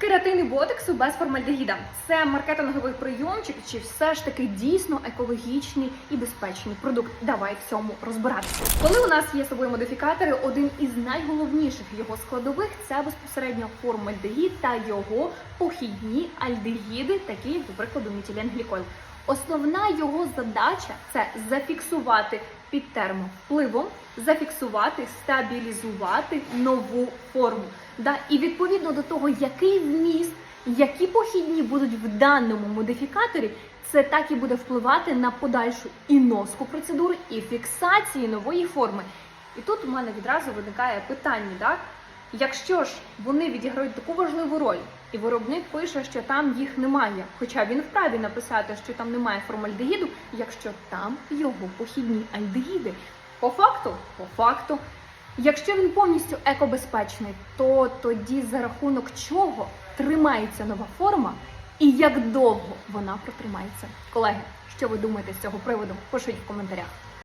Кератини ботексу без формальдегіда це маркетинговий прийомчик, чи все ж таки дійсно екологічний і безпечний продукт? Давай в цьому розбиратися. Коли у нас є собою модифікатори, один із найголовніших його складових це безпосередньо формальдегід та його похідні альдегіди, такі як, до прикладу, метиленгліколь. Основна його задача це зафіксувати під термовпливом, зафіксувати, стабілізувати нову форму. Да? І відповідно до того, який вміст, які похідні будуть в даному модифікаторі, це так і буде впливати на подальшу і носку процедури, і фіксації нової форми. І тут у мене відразу виникає питання, так? Якщо ж вони відіграють таку важливу роль, і виробник пише, що там їх немає, хоча він вправі написати, що там немає формальдегіду, якщо там його похідні альдегіди. По факту, по факту, якщо він повністю екобезпечний, то тоді за рахунок чого тримається нова форма і як довго вона протримається? Колеги, що ви думаєте з цього приводу? Пишіть в коментарях.